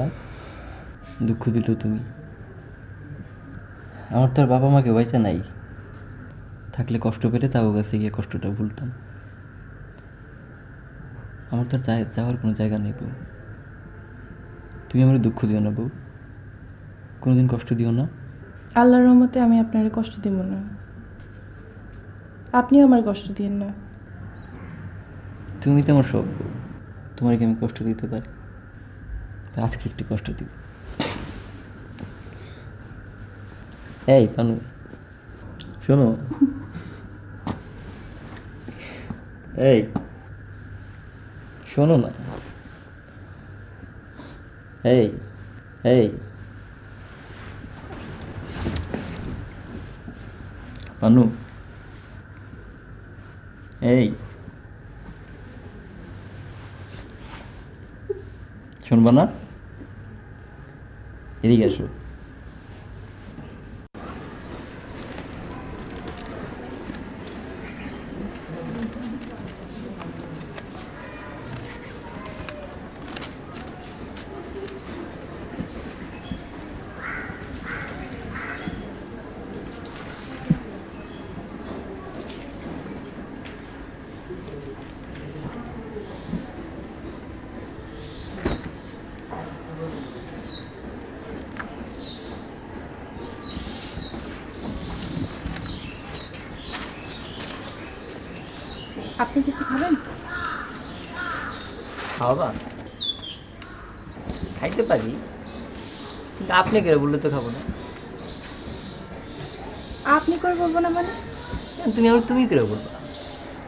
বোকা দুঃখ দিল তুমি। আমার তো আর বাবা মাকে বাইচা নাই। থাকলে কষ্ট পেলে তাও কাছে গিয়ে কষ্টটা ভুলতাম। আমার তো আর যাওয়ার কোনো জায়গা নেই বউ। তুমি আমার দুঃখ দিও না বউ। কোনোদিন কষ্ট দিও না। আল্লাহর রহমতে আমি আপনার কষ্ট দিব না। আপনিও আমার কষ্ট দিয়েন না। তুমি তো আমার সব বউ। তোমার কি আমি কষ্ট দিতে পারি? আজকে একটু কষ্ট দিব। এই পানু শোনো। এই, শোনো না। এই এই। পানু এই। শুনবা না? 第一个是。আপনি কিছু খাবেন? খাওয়াবা? খাইতে পারি। কিন্তু আপনি করে বললে তো খাব না? আপনি করে বলব না মানে? তুমি আমার তুমি করে বলবা?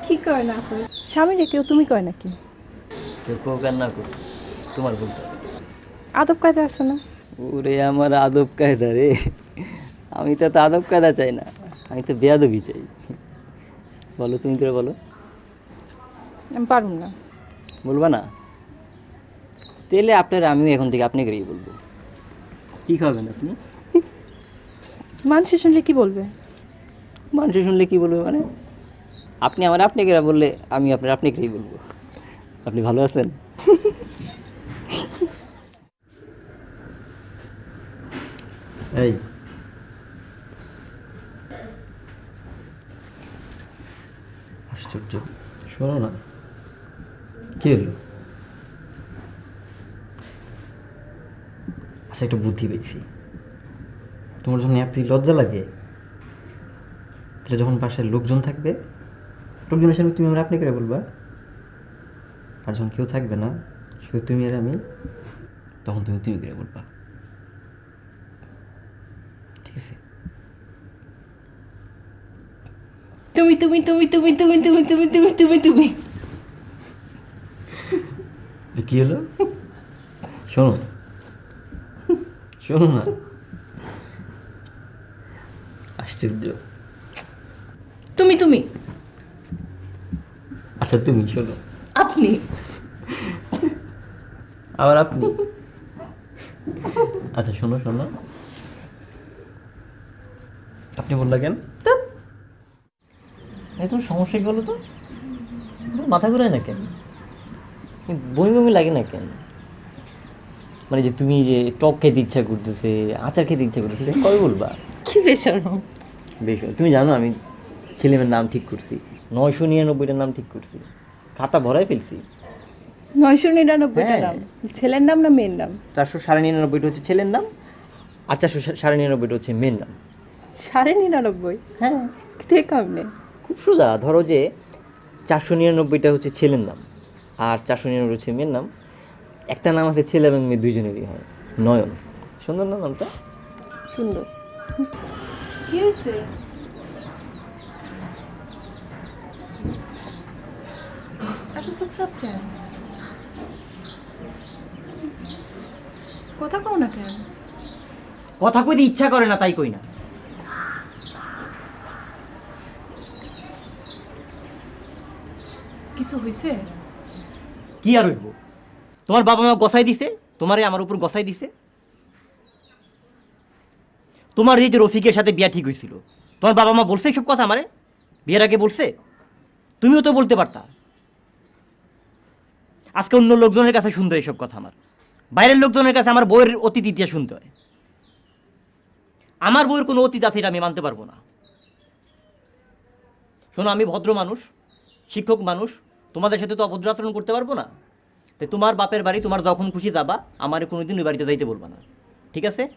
কি করে না করে? স্বামীরে কেউ তুমি কয় নাকি? কেউ কোক আর না করো তোমার বলতে হবে। আদব কায়দা আছে না? ওরে আমার আদব কায়দা রে। আমি তো আদব কায়দা চাই না আমি তো বেয়াদবি চাই। বলো তুমি করে বলো। আমি পারুম না। বলবা না? তাহলে আপনার আমিও এখন থেকে আপনি করেই বলব। কী খাবেন আপনি? মানুষ শুনলে কি বলবে? মানুষ শুনলে কি বলবে মানে? আপনি আমার আপনি কেরা বললে আমি আপনার আপনি কেই বলব। আপনি ভালো আছেন? এই। আশ্চর্য। শোনো না। আচ্ছা একটা বুদ্ধি পেয়েছি তোমার লজ্জা লাগে তাহলে যখন বাসায় লোকজন থাকবে লোকজনের তুমি আমরা আপনি করে বলবা আর যখন কেউ থাকবে না শুধু তুমি আর আমি তখন তুমি তুমি করে বলবা ঠিক আছে তুমি তুমি তুমি তুমি তুমি তুমি তুমি তুমি তুমি তুমি কি হলো শোনো শোনো না আশ্চর্য তুমি তুমি. আচ্ছা তুমি শোনো। আপনি। আবার আপনি। আচ্ছা শোনো শোনো। আপনি বললা কেন? এত সমস্যা কি বলো তো? মাথা ঘুরায় না কেন? বমি বমি লাগে না কেন? মানে যে তুমি যে টক খেতে ইচ্ছা করতেছে আচার খেতে ইচ্ছা করতেছে এটা কবে বলবা? কি বেসরম বেশ তুমি জানো আমি ছেলেমেয়ের নাম ঠিক করছি। নয়শো নিরানব্বইটার নাম ঠিক করছি। খাতা ভরাই ফেলছি। নয়শো নিরানব্বইটা হ্যাঁ। নাম? ছেলের নাম না মেয়ের নাম? চারশো সাড়ে নিরানব্বইটা হচ্ছে ছেলের নাম আর চারশো সাড়ে নিরানব্বইটা হচ্ছে মেয়ের নাম। সাড়ে নিরানব্বই? হ্যাঁ। ঠিক আপনি খুব সোজা ধরো যে চারশো নিরানব্বইটা হচ্ছে ছেলের নাম। আর চারশো নিরানব্বই হচ্ছে মেয়ের নাম। একটা নাম আছে ছেলে এবং মেয়ে দুইজনেরই হয়। নয়ন। সুন্দর না নামটা? সুন্দর। কি হয়েছে? এত চুপচাপ কেন? কথা কও না কেন? কথা কইতে ইচ্ছা করে না তাই কই না। কিছু হয়েছে কি আর হইব? তোমার বাবা মা গসাই দিছে? তোমারে আমার উপর গসাই দিছে? তোমার এই যে রফিকের সাথে বিয়া ঠিক হয়েছিল, তোমার বাবা মা বলছে সব কথা আমারে? বিয়ের আগে বলছে? তুমিও তো বলতে পারতা। আজকে অন্য লোকজনের কাছে শুনতে হয় এইসব কথা আমার। বাইরের লোকজনের কাছে আমার বইয়ের অতীত ইতিহাস শুনতে হয়। আমার বইয়ের কোনো অতীত আছে এটা আমি মানতে পারব না। শোনো, আমি ভদ্র মানুষ, শিক্ষক মানুষ তোমাদের সাথে তো অভদ্র আচরণ করতে পারব না। তাই তোমার বাপের বাড়ি, তোমার যখন খুশি যাবা, আমার কোনো দিন ওই বাড়িতে যাইতে বলবা না। ঠিক আছে?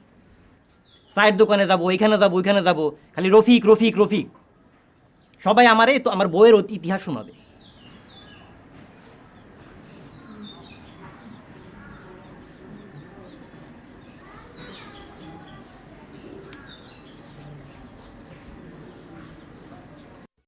চায়ের দোকানে যাব ওইখানে যাব ওইখানে যাব, খালি রফিক রফিক রফিক। সবাই আমারে তো আমার বইয়ের ইতিহাস শোনাবে।